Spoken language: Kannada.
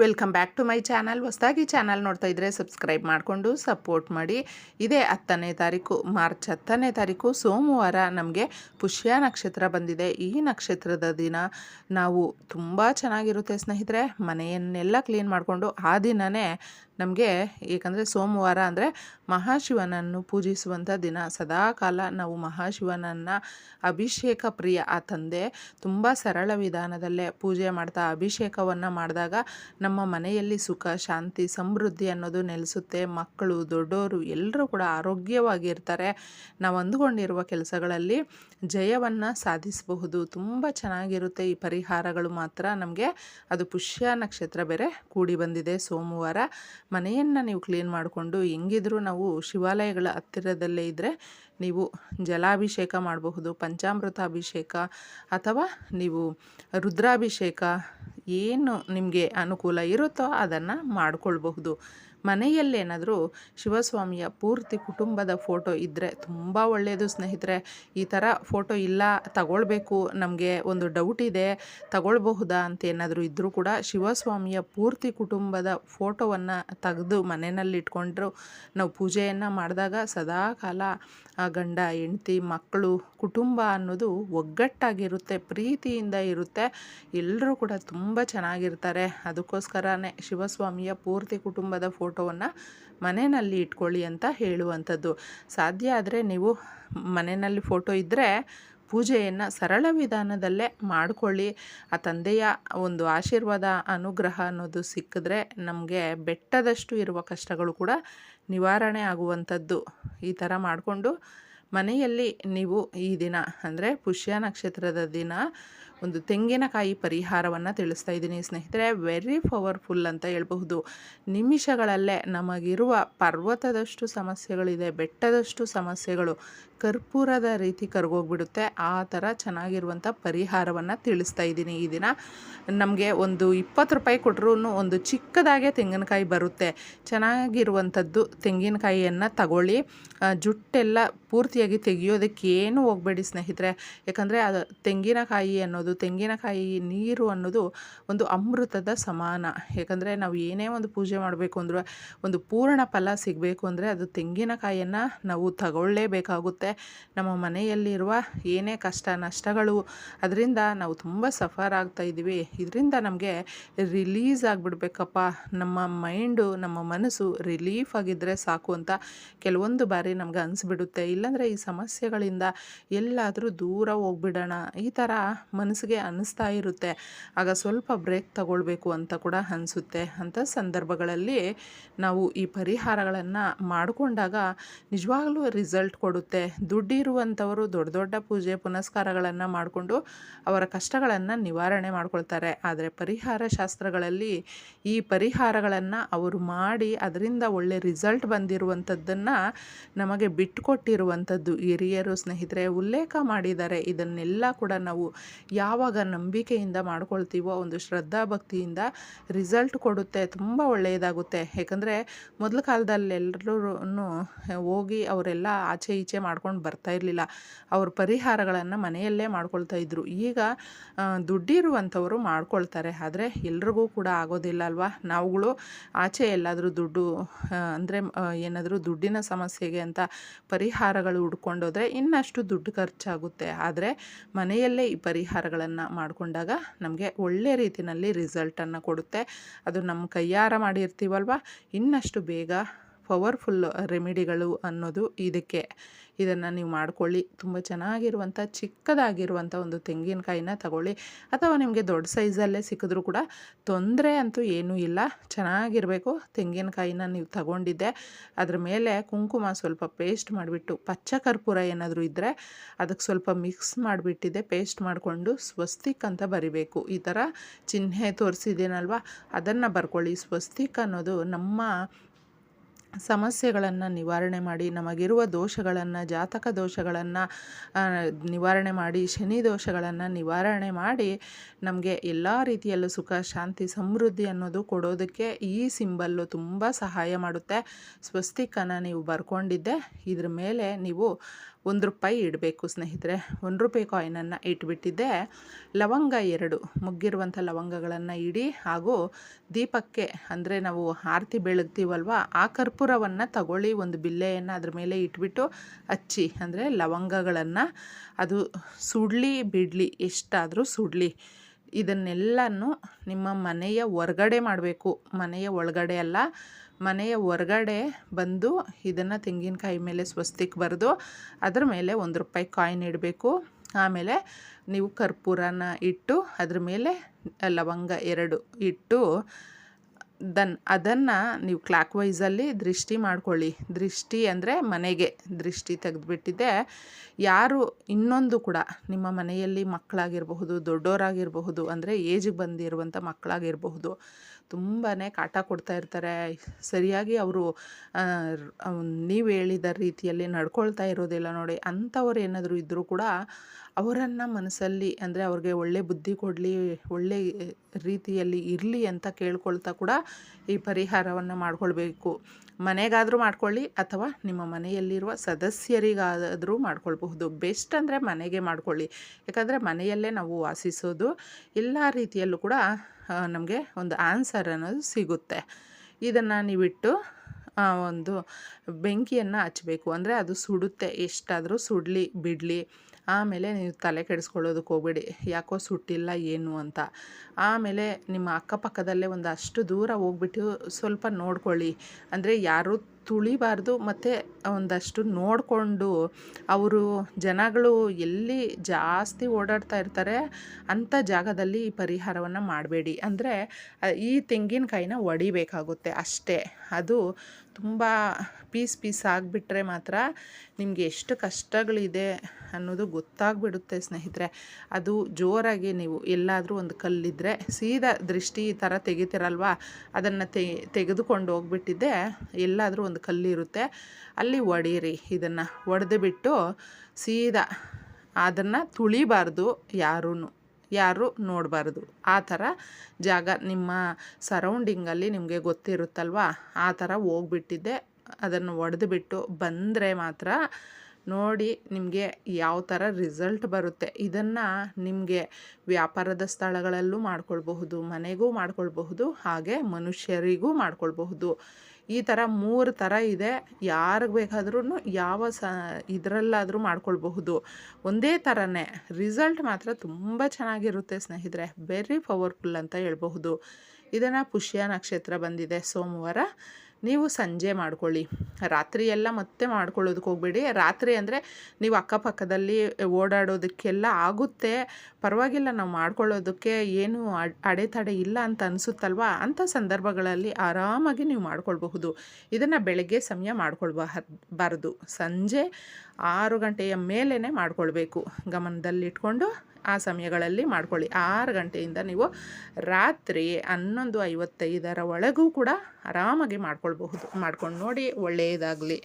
Welcome back to my channel. ಹೊಸದಾಗಿ ಚಾನಲ್ ನೋಡ್ತಾ ಇದ್ದರೆ ಸಬ್ಸ್ಕ್ರೈಬ್ ಮಾಡಿಕೊಂಡು ಸಪೋರ್ಟ್ ಮಾಡಿ. ಇದೇ ಹತ್ತನೇ ತಾರೀಕು, ಮಾರ್ಚ್ ಹತ್ತನೇ ತಾರೀಕು, ಸೋಮವಾರ ನಮಗೆ ಪುಷ್ಯ ನಕ್ಷತ್ರ ಬಂದಿದೆ. ಈ ನಕ್ಷತ್ರದ ದಿನ ನಾವು ತುಂಬ ಚೆನ್ನಾಗಿರುತ್ತೆ ಸ್ನೇಹಿತರೆ. ಮನೆಯನ್ನೆಲ್ಲ ಕ್ಲೀನ್ ಮಾಡಿಕೊಂಡು ಆ ದಿನವೇ ನಮಗೆ ಏಕೆಂದರೆ ಸೋಮವಾರ ಅಂದರೆ ಮಹಾಶಿವನನ್ನು ಪೂಜಿಸುವಂಥ ದಿನ. ಸದಾಕಾಲ ನಾವು ಮಹಾಶಿವನನ್ನು ಅಭಿಷೇಕ ಪ್ರಿಯ, ಆ ತಂದೆ ತುಂಬ ಸರಳ ವಿಧಾನದಲ್ಲೇ ಪೂಜೆ ಮಾಡ್ತಾ ಅಭಿಷೇಕವನ್ನು ಮಾಡಿದಾಗ ನಮ್ಮ ಮನೆಯಲ್ಲಿ ಸುಖ, ಶಾಂತಿ, ಸಮೃದ್ಧಿ ಅನ್ನೋದು ನೆಲೆಸುತ್ತೆ. ಮಕ್ಕಳು ದೊಡ್ಡವರು ಎಲ್ಲರೂ ಕೂಡ ಆರೋಗ್ಯವಾಗಿರ್ತಾರೆ. ನಾವು ಅಂದುಕೊಂಡಿರುವ ಕೆಲಸಗಳಲ್ಲಿ ಜಯವನ್ನು ಸಾಧಿಸಬಹುದು. ತುಂಬ ಚೆನ್ನಾಗಿರುತ್ತೆ ಈ ಪರಿಹಾರಗಳು ಮಾತ್ರ. ನಮಗೆ ಅದು ಪುಷ್ಯ ನಕ್ಷತ್ರ ಬೇರೆ ಕೂಡಿ ಬಂದಿದೆ ಸೋಮವಾರ. ಮನೆಯನ್ನು ನೀವು ಕ್ಲೀನ್ ಮಾಡಿಕೊಂಡು ಹೆಂಗಿದ್ರೂ ನಾವು ಶಿವಾಲಯಗಳ ಹತ್ತಿರದಲ್ಲೇ ಇದ್ದರೆ ನೀವು ಜಲಾಭಿಷೇಕ ಮಾಡಬಹುದು ಪಂಚಾಮೃತ ಅಭಿಷೇಕ ಅಥವಾ ನೀವು ರುದ್ರಾಭಿಷೇಕ ಏನು ನಿಮಗೆ ಅನುಕೂಲ ಇರುತ್ತೋ ಅದನ್ನು ಮಾಡಿಕೊಳ್ಬಹುದು. ಮನೆಯಲ್ಲೇನಾದರೂ ಶಿವಸ್ವಾಮಿಯ ಪೂರ್ತಿ ಕುಟುಂಬದ ಫೋಟೋ ಇದ್ದರೆ ತುಂಬ ಒಳ್ಳೆಯದು ಸ್ನೇಹಿತರೆ. ಈ ಥರ ಫೋಟೋ ಇಲ್ಲ, ತಗೊಳ್ಬೇಕು, ನಮಗೆ ಒಂದು ಡೌಟ್ ಇದೆ, ತಗೊಳ್ಬಹುದಾ ಅಂತ ಏನಾದರೂ ಇದ್ದರೂ ಕೂಡ ಶಿವಸ್ವಾಮಿಯ ಪೂರ್ತಿ ಕುಟುಂಬದ ಫೋಟೋವನ್ನು ತೆಗೆದು ಮನೆಯಲ್ಲಿ ಇಟ್ಕೊಂಡ್ರು ನಾವು ಪೂಜೆಯನ್ನು ಮಾಡಿದಾಗ ಸದಾ ಕಾಲ ಆ ಗಂಡ, ಹೆಂಡತಿ, ಮಕ್ಕಳು, ಕುಟುಂಬ ಅನ್ನೋದು ಒಗ್ಗಟ್ಟಾಗಿರುತ್ತೆ, ಪ್ರೀತಿಯಿಂದ ಇರುತ್ತೆ. ಎಲ್ಲರೂ ಕೂಡ ತುಂಬ ಚೆನ್ನಾಗಿರ್ತಾರೆ. ಅದಕ್ಕೋಸ್ಕರನೇ ಶಿವಸ್ವಾಮಿಯ ಪೂರ್ತಿ ಕುಟುಂಬದ ಫೋಟೋವನ್ನು ಮನೆಯಲ್ಲಿ ಇಟ್ಕೊಳ್ಳಿ ಅಂತ ಹೇಳುವಂಥದ್ದು. ಸಾಧ್ಯ ಆದರೆ ನೀವು ಮನೆಯಲ್ಲಿ ಫೋಟೋ ಇದ್ದರೆ ಪೂಜೆಯನ್ನು ಸರಳ ವಿಧಾನದಲ್ಲೇ ಮಾಡಿಕೊಳ್ಳಿ. ಆ ತಂದೆಯ ಒಂದು ಆಶೀರ್ವಾದ, ಅನುಗ್ರಹ ಅನ್ನೋದು ಸಿಕ್ಕಿದ್ರೆ ನಮಗೆ ಬೆಟ್ಟದಷ್ಟು ಇರುವ ಕಷ್ಟಗಳು ಕೂಡ ನಿವಾರಣೆ ಆಗುವಂಥದ್ದು. ಈ ಥರ ಮಾಡಿಕೊಂಡು ಮನೆಯಲ್ಲಿ ನೀವು ಈ ದಿನ ಅಂದರೆ ಪುಷ್ಯ ನಕ್ಷತ್ರದ ದಿನ ಒಂದು ತೆಂಗಿನಕಾಯಿ ಪರಿಹಾರವನ್ನು ತಿಳಿಸ್ತಾ ಇದ್ದೀನಿ. ಸ್ನೇಹಿತರೆ ವೆರಿ ಪವರ್ಫುಲ್ ಅಂತ ಹೇಳ್ಬಹುದು. ನಿಮಿಷಗಳಲ್ಲೇ ನಮಗಿರುವ ಪರ್ವತದಷ್ಟು ಸಮಸ್ಯೆಗಳಿದೆ, ಬೆಟ್ಟದಷ್ಟು ಸಮಸ್ಯೆಗಳು ಕರ್ಪೂರದ ರೀತಿ ಕರ್ಗೋಗ್ಬಿಡುತ್ತೆ. ಆ ಥರ ಚೆನ್ನಾಗಿರುವಂಥ ಪರಿಹಾರವನ್ನು ತಿಳಿಸ್ತಾ ಇದ್ದೀನಿ ಈ ದಿನ. ನಮಗೆ ಒಂದು ಇಪ್ಪತ್ತು ರೂಪಾಯಿ ಕೊಟ್ಟರು ಒಂದು ಚಿಕ್ಕದಾಗೆ ತೆಂಗಿನಕಾಯಿ ಬರುತ್ತೆ. ಚೆನ್ನಾಗಿರುವಂಥದ್ದು ತೆಂಗಿನಕಾಯಿಯನ್ನು ತಗೊಳ್ಳಿ. ಜುಟ್ಟೆಲ್ಲ ಪೂರ್ತಿಯಾಗಿ ತೆಗೆಯೋದಕ್ಕೆ ಏನು ಹೋಗಬೇಡಿ ಸ್ನೇಹಿತರೆ. ಯಾಕಂದರೆ ಅದು ತೆಂಗಿನಕಾಯಿ ಅನ್ನೋದು ತೆಂಗಿನಕಾಯಿ ನೀರು ಅನ್ನೋದು ಒಂದು ಅಮೃತದ ಸಮಾನ. ಯಾಕಂದರೆ ನಾವು ಏನೇ ಒಂದು ಪೂಜೆ ಮಾಡಬೇಕು ಅಂದ್ರೆ ಒಂದು ಪೂರ್ಣ ಫಲ ಸಿಗಬೇಕು ಅಂದರೆ ಅದು ತೆಂಗಿನಕಾಯಿಯನ್ನು ನಾವು ತಗೊಳ್ಳೇಬೇಕಾಗುತ್ತೆ. ನಮ್ಮ ಮನೆಯಲ್ಲಿರುವ ಏನೇ ಕಷ್ಟ ನಷ್ಟಗಳು ಅದರಿಂದ ನಾವು ತುಂಬ ಸಫರ್ ಆಗ್ತಾ ಇದ್ದೀವಿ. ಇದರಿಂದ ನಮಗೆ ರಿಲೀಸ್ ಆಗಿಬಿಡ್ಬೇಕಪ್ಪ. ನಮ್ಮ ಮೈಂಡು, ನಮ್ಮ ಮನಸ್ಸು ರಿಲೀಫ್ ಆಗಿದ್ದರೆ ಸಾಕು ಅಂತ ಕೆಲವೊಂದು ಬಾರಿ ನಮ್ಗೆ ಅನಿಸ್ಬಿಡುತ್ತೆ. ಇಲ್ಲಾಂದರೆ ಈ ಸಮಸ್ಯೆಗಳಿಂದ ಎಲ್ಲಾದರೂ ದೂರ ಹೋಗ್ಬಿಡೋಣ. ಈ ಥರ ಮನಸ್ಸಿಗೆ ಅನ್ನಿಸ್ತಾ ಇರುತ್ತೆ. ಆಗ ಸ್ವಲ್ಪ ಬ್ರೇಕ್ ತಗೊಳ್ಬೇಕು ಅಂತ ಕೂಡ ಅನಿಸುತ್ತೆ. ಅಂಥ ಸಂದರ್ಭಗಳಲ್ಲಿ ನಾವು ಈ ಪರಿಹಾರಗಳನ್ನು ಮಾಡಿಕೊಂಡಾಗ ನಿಜವಾಗ್ಲೂ ರಿಸಲ್ಟ್ ಕೊಡುತ್ತೆ. ದುಡ್ಡಿರುವಂಥವರು ದೊಡ್ಡ ದೊಡ್ಡ ಪೂಜೆ ಪುನಸ್ಕಾರಗಳನ್ನು ಮಾಡಿಕೊಂಡು ಅವರ ಕಷ್ಟಗಳನ್ನು ನಿವಾರಣೆ ಮಾಡ್ಕೊಳ್ತಾರೆ. ಆದರೆ ಪರಿಹಾರ ಶಾಸ್ತ್ರಗಳಲ್ಲಿ ಈ ಪರಿಹಾರಗಳನ್ನು ಅವರು ಮಾಡಿ ಅದರಿಂದ ಒಳ್ಳೆ ರಿಸಲ್ಟ್ ಬಂದಿರುವಂಥದ್ದನ್ನು ನಮಗೆ ಬಿಟ್ಟುಕೊಟ್ಟಿರುವಂಥದ್ದು ಹಿರಿಯರು, ಸ್ನೇಹಿತರೆ ಉಲ್ಲೇಖ ಮಾಡಿದ್ದಾರೆ. ಇದನ್ನೆಲ್ಲ ಕೂಡ ನಾವು ಯಾವಾಗ ನಂಬಿಕೆಯಿಂದ ಮಾಡ್ಕೊಳ್ತೀವೋ ಒಂದು ಶ್ರದ್ಧಾ ಭಕ್ತಿಯಿಂದ ರಿಸಲ್ಟ್ ಕೊಡುತ್ತೆ, ತುಂಬ ಒಳ್ಳೆಯದಾಗುತ್ತೆ. ಯಾಕಂದರೆ ಮೊದಲ ಕಾಲದಲ್ಲಿ ಎಲ್ಲರೂ ಹೋಗಿ ಅವರೆಲ್ಲ ಆಚೆ ಈಚೆ ಮಾಡ್ಕೊಂಡು ಬರ್ತಾ ಇರಲಿಲ್ಲ. ಅವ್ರ ಪರಿಹಾರಗಳನ್ನು ಮನೆಯಲ್ಲೇ ಮಾಡ್ಕೊಳ್ತಾ ಇದ್ರು. ಈಗ ದುಡ್ಡಿರುವಂಥವರು ಮಾಡ್ಕೊಳ್ತಾರೆ. ಆದರೆ ಎಲ್ರಿಗೂ ಕೂಡ ಆಗೋದಿಲ್ಲ ಅಲ್ವಾ? ನಾವುಗಳು ಆಚೆ ಎಲ್ಲಾದರೂ ದುಡ್ಡು ಅಂದರೆ ಏನಾದರೂ ದುಡ್ಡಿನ ಸಮಸ್ಯೆಗೆ ಅಂತ ಪರಿಹಾರಗಳು ಹುಡ್ಕೊಂಡೋದ್ರೆ ಇನ್ನಷ್ಟು ದುಡ್ಡು ಖರ್ಚಾಗುತ್ತೆ. ಆದರೆ ಮನೆಯಲ್ಲೇ ಈ ಪರಿಹಾರಗಳನ್ನು ಮಾಡಿಕೊಂಡಾಗ ನಮಗೆ ಒಳ್ಳೆ ರೀತಿಯಲ್ಲಿ ರಿಸಲ್ಟನ್ನು ಕೊಡುತ್ತೆ. ಅದು ನಮ್ಮ ಕೈಯಾರ ಮಾಡಿರ್ತೀವಲ್ವ? ಇನ್ನಷ್ಟು ಬೇಗ ಪವರ್ಫುಲ್ ರೆಮಿಡಿಗಳು ಅನ್ನೋದು ಇದಕ್ಕೆ. ಇದನ್ನು ನೀವು ಮಾಡ್ಕೊಳ್ಳಿ. ತುಂಬ ಚೆನ್ನಾಗಿರುವಂಥ ಚಿಕ್ಕದಾಗಿರುವಂಥ ಒಂದು ತೆಂಗಿನಕಾಯಿನ ತಗೊಳ್ಳಿ. ಅಥವಾ ನಿಮಗೆ ದೊಡ್ಡ ಸೈಜಲ್ಲೇ ಸಿಕ್ಕಿದ್ರೂ ಕೂಡ ತೊಂದರೆ ಅಂತೂ ಏನೂ ಇಲ್ಲ. ಚೆನ್ನಾಗಿರಬೇಕು. ತೆಂಗಿನಕಾಯಿನ ನೀವು ತಗೊಂಡಿದ್ದೆ. ಅದ್ರ ಮೇಲೆ ಕುಂಕುಮ ಸ್ವಲ್ಪ ಪೇಸ್ಟ್ ಮಾಡಿಬಿಟ್ಟು, ಪಚ್ಚ ಕರ್ಪೂರ ಏನಾದರೂ ಇದ್ದರೆ ಅದಕ್ಕೆ ಸ್ವಲ್ಪ ಮಿಕ್ಸ್ ಮಾಡಿಬಿಟ್ಟಿದ್ದೆ ಪೇಸ್ಟ್ ಮಾಡಿಕೊಂಡು ಸ್ವಸ್ತಿಕ್ ಅಂತ ಬರಿಬೇಕು. ಈ ಥರ ಚಿಹ್ನೆ ತೋರಿಸಿದ್ದೇನಲ್ವ? ಅದನ್ನು ಬರ್ಕೊಳ್ಳಿ. ಸ್ವಸ್ತಿಕ್ ಅನ್ನೋದು ನಮ್ಮ ಸಮಸ್ಯೆಗಳನ್ನು ನಿವಾರಣೆ ಮಾಡಿ, ನಮಗಿರುವ ದೋಷಗಳನ್ನು, ಜಾತಕ ದೋಷಗಳನ್ನು ನಿವಾರಣೆ ಮಾಡಿ, ಶನಿ ದೋಷಗಳನ್ನು ನಿವಾರಣೆ ಮಾಡಿ ನಮಗೆ ಎಲ್ಲ ರೀತಿಯಲ್ಲೂ ಸುಖ, ಶಾಂತಿ, ಸಮೃದ್ಧಿ ಅನ್ನೋದು ಕೊಡೋದಕ್ಕೆ ಈ ಸಿಂಬಲ್ಲು ತುಂಬ ಸಹಾಯ ಮಾಡುತ್ತೆ. ಸ್ವಸ್ತಿಕನ ನೀವು ಬರ್ಕೊಂಡಿದ್ದೆ, ಇದ್ರ ಮೇಲೆ ನೀವು ಒಂದು ರೂಪಾಯಿ ಇಡಬೇಕು ಸ್ನೇಹಿತರೆ. ಒಂದು ರೂಪಾಯಿ ಕಾಯಿನನ್ನು ಇಟ್ಬಿಟ್ಟಿದ್ದೆ. ಲವಂಗ ಎರಡು. ಮುಗ್ಗಿರುವಂಥ ಲವಂಗಗಳನ್ನು ಇಡಿ ಹಾಗೂ ದೀಪಕ್ಕೆ ಅಂದರೆ ನಾವು ಆರತಿ ಬೆಳಗ್ತೀವಲ್ವ, ಆ ಕರ್ಪೂರವನ್ನು ತಗೊಳ್ಳಿ. ಒಂದು ಬಿಲ್ಲೆಯನ್ನು ಅದ್ರ ಮೇಲೆ ಇಟ್ಬಿಟ್ಟು ಹಚ್ಚಿ ಅಂದರೆ ಲವಂಗಗಳನ್ನು ಅದು ಸುಡಲಿ ಬಿಡಲಿ, ಎಷ್ಟಾದರೂ ಸುಡಲಿ. ಇದನ್ನೆಲ್ಲನೂ ನಿಮ್ಮ ಮನೆಯ ಹೊರ್ಗಡೆ ಮಾಡಬೇಕು. ಮನೆಯ ಒಳಗಡೆ ಅಲ್ಲ, ಮನೆಯ ಹೊರ್ಗಡೆ ಬಂದು ಇದನ್ನು ತೆಂಗಿನಕಾಯಿ ಮೇಲೆ ಸ್ವಸ್ತಿಕ್ ಬರೆದು ಅದ್ರ ಮೇಲೆ ಒಂದು ರೂಪಾಯಿ ಕಾಯಿನ್ ಇಡಬೇಕು. ಆಮೇಲೆ ನೀವು ಕರ್ಪೂರನ ಇಟ್ಟು ಅದ್ರ ಮೇಲೆ ಲವಂಗ ಎರಡು ಇಟ್ಟು ದನ್, ಅದನ್ನು ನೀವು ಕ್ಲಾಕ್ ವೈಸಲ್ಲಿ ದೃಷ್ಟಿ ಮಾಡ್ಕೊಳ್ಳಿ. ದೃಷ್ಟಿ ಅಂದರೆ ಮನೆಗೆ ದೃಷ್ಟಿ ತೆಗೆದುಬಿಟ್ಟಿದ್ದೆ ಯಾರು ಇನ್ನೊಂದು ಕೂಡ ನಿಮ್ಮ ಮನೆಯಲ್ಲಿ ಮಕ್ಕಳಾಗಿರಬಹುದು ದೊಡ್ಡವರಾಗಿರಬಹುದು ಅಂದರೆ ಏಜಿಗೆ ಬಂದಿರುವಂಥ ಮಕ್ಕಳಾಗಿರಬಹುದು ತುಂಬಾ ಕಾಟ ಕೊಡ್ತಾ ಇರ್ತಾರೆ. ಸರಿಯಾಗಿ ಅವರು ನೀವು ಹೇಳಿದ ರೀತಿಯಲ್ಲಿ ನಡ್ಕೊಳ್ತಾ ಇರೋದಿಲ್ಲ ನೋಡಿ. ಅಂಥವ್ರು ಏನಾದರೂ ಇದ್ದರೂ ಕೂಡ ಅವರನ್ನು ಮನಸ್ಸಲ್ಲಿ ಅಂದರೆ ಅವ್ರಿಗೆ ಒಳ್ಳೆ ಬುದ್ಧಿ ಕೊಡಲಿ, ಒಳ್ಳೆ ರೀತಿಯಲ್ಲಿ ಇರಲಿ ಅಂತ ಕೇಳ್ಕೊಳ್ತಾ ಕೂಡ ಈ ಪರಿಹಾರವನ್ನು ಮಾಡಿಕೊಳ್ಬೇಕು. ಮನೆಗಾದರೂ ಮಾಡ್ಕೊಳ್ಳಿ ಅಥವಾ ನಿಮ್ಮ ಮನೆಯಲ್ಲಿರುವ ಸದಸ್ಯರಿಗಾದರೂ ಮಾಡ್ಕೊಳ್ಬಹುದು. ಬೆಸ್ಟ್ ಅಂದರೆ ಮನೆಗೆ ಮಾಡ್ಕೊಳ್ಳಿ. ಯಾಕಂದರೆ ಮನೆಯಲ್ಲೇ ನಾವು ವಾಸಿಸೋದು ಎಲ್ಲ ರೀತಿಯಲ್ಲೂ ಕೂಡ ನಮಗೆ ಒಂದು ಆನ್ಸರ್ ಅನ್ನೋದು ಸಿಗುತ್ತೆ. ಇದನ್ನು ನೀವಿಟ್ಟು ಒಂದು ಬೆಂಕಿಯನ್ನು ಹಚ್ಚಬೇಕು ಅಂದರೆ ಅದು ಸುಡುತ್ತೆ. ಎಷ್ಟಾದರೂ ಸುಡಲಿ, ಬಿಡಲಿ. ಆಮೇಲೆ ನೀವು ತಲೆ ಕೆಡಿಸ್ಕೊಳ್ಳೋದಕ್ಕೆ ಹೋಗಬೇಡಿ. ಯಾಕೋ ಸುಟ್ಟಿಲ್ಲ ಏನು ಅಂತ. ಆಮೇಲೆ ನಿಮ್ಮ ಅಕ್ಕಪಕ್ಕದಲ್ಲೇ ಒಂದು ಅಷ್ಟು ದೂರ ಹೋಗ್ಬಿಟ್ಟು ಸ್ವಲ್ಪ ನೋಡ್ಕೊಳ್ಳಿ. ಅಂದರೆ ಯಾರೂ ತುಳಿಬಾರ್ದು. ಮತ್ತು ಒಂದಷ್ಟು ನೋಡಿಕೊಂಡು ಅವರು ಜನಗಳು ಎಲ್ಲಿ ಜಾಸ್ತಿ ಓಡಾಡ್ತಾ ಇರ್ತಾರೆ ಅಂಥ ಜಾಗದಲ್ಲಿ ಈ ಪರಿಹಾರವನ್ನು ಮಾಡಬೇಡಿ. ಅಂದರೆ ಈ ತೆಂಗಿನಕಾಯಿನ ಒಡಿಬೇಕಾಗುತ್ತೆ ಅಷ್ಟೇ. ಅದು ತುಂಬ ಪೀಸ್ ಪೀಸ್ ಆಗಿಬಿಟ್ರೆ ಮಾತ್ರ ನಿಮಗೆ ಎಷ್ಟು ಕಷ್ಟಗಳಿದೆ ಅನ್ನೋದು ಗೊತ್ತಾಗ್ಬಿಡುತ್ತೆ ಸ್ನೇಹಿತರೆ. ಅದು ಜೋರಾಗಿ ನೀವು ಎಲ್ಲಾದರೂ ಒಂದು ಕಲ್ಲಿದ್ದರೆ ಸೀದಾ ದೃಷ್ಟಿ ಈ ಥರ ತೆಗಿತೀರಲ್ವ? ಅದನ್ನು ತೆಗೆದುಕೊಂಡು ಹೋಗ್ಬಿಟ್ಟಿದ್ದೆ. ಎಲ್ಲಾದರೂ ಒಂದು ಕಲ್ಲಿರುತ್ತೆ. ಅಲ್ಲಿ ಒಡೀರಿ ಇದನ್ನು ಒಡೆದು ಬಿಟ್ಟು ಸೀದಾ ಅದನ್ನು ತುಳಿಬಾರ್ದು ಯಾರೂ ಯಾರು ನೋಡಬಾರ್ದು. ಆ ಥರ ಜಾಗ ನಿಮ್ಮ ಸರೌಂಡಿಂಗಲ್ಲಿ ನಿಮಗೆ ಗೊತ್ತಿರುತ್ತಲ್ವ? ಆ ಥರ ಹೋಗ್ಬಿಟ್ಟಿದ್ದೆ. ಅದನ್ನು ಒಡೆದು ಬಿಟ್ಟು ಬಂದರೆ ಮಾತ್ರ ನೋಡಿ ನಿಮಗೆ ಯಾವ ಥರ ರಿಸಲ್ಟ್ ಬರುತ್ತೆ. ಇದನ್ನು ನಿಮಗೆ ವ್ಯಾಪಾರದ ಸ್ಥಳಗಳಲ್ಲೂ ಮಾಡ್ಕೊಳ್ಬಹುದು, ಮನೆಗೂ ಮಾಡ್ಕೊಳ್ಬಹುದು, ಹಾಗೆ ಮನುಷ್ಯರಿಗೂ ಮಾಡ್ಕೊಳ್ಬಹುದು. ಈ ಥರ ಮೂರು ಥರ ಇದೆ. ಯಾರಿಗೆ ಬೇಕಾದ್ರೂ ಯಾವ ಸ, ಇದರಲ್ಲಾದರೂ ಮಾಡ್ಕೊಳ್ಬಹುದು. ಒಂದೇ ಥರನೇ ರಿಸಲ್ಟ್ ಮಾತ್ರ ತುಂಬ ಚೆನ್ನಾಗಿರುತ್ತೆ ಸ್ನೇಹಿತರೆ. ವೆರಿ ಪವರ್ಫುಲ್ ಅಂತ ಹೇಳ್ಬಹುದು. ಇದನ್ನು ಪುಷ್ಯ ನಕ್ಷತ್ರ ಬಂದಿದೆ ಸೋಮವಾರ. ನೀವು ಸಂಜೆ ಮಾಡ್ಕೊಳ್ಳಿ. ರಾತ್ರಿ ಎಲ್ಲ ಮತ್ತೆ ಮಾಡ್ಕೊಳ್ಳೋದಕ್ಕೆ ಹೋಗಬೇಡಿ. ರಾತ್ರಿ ಅಂದರೆ ನೀವು ಅಕ್ಕಪಕ್ಕದಲ್ಲಿ ಓಡಾಡೋದಕ್ಕೆಲ್ಲ ಆಗುತ್ತೆ. ಪರವಾಗಿಲ್ಲ, ನಾವು ಮಾಡ್ಕೊಳ್ಳೋದಕ್ಕೆ ಏನು ಅಡೆತಡೆ ಇಲ್ಲ ಅಂತ ಅನಿಸುತ್ತಲ್ವ? ಅಂಥ ಸಂದರ್ಭಗಳಲ್ಲಿ ಆರಾಮಾಗಿ ನೀವು ಮಾಡ್ಕೊಳ್ಬಹುದು. ಇದನ್ನು ಬೆಳಗ್ಗೆ ಸಮಯ ಮಾಡ್ಕೊಳ್ಬಾರ್ದು. ಸಂಜೆ ಆರು ಗಂಟೆಯ ಮೇಲೇ ಮಾಡ್ಕೊಳ್ಬೇಕು. ಗಮನದಲ್ಲಿಟ್ಕೊಂಡು ಆ ಸಮಯಗಳಲ್ಲಿ ಮಾಡ್ಕೊಳ್ಳಿ. ಆರು ಗಂಟೆಯಿಂದ ನೀವು ರಾತ್ರಿ ಹನ್ನೊಂದು ಐವತ್ತೈದರ ಒಳಗೂ ಕೂಡ ಆರಾಮಾಗಿ ಮಾಡ್ಕೊಳ್ಬಹುದು. ಮಾಡ್ಕೊಂಡು ನೋಡಿ ಒಳ್ಳೆಯದಾಗಲಿ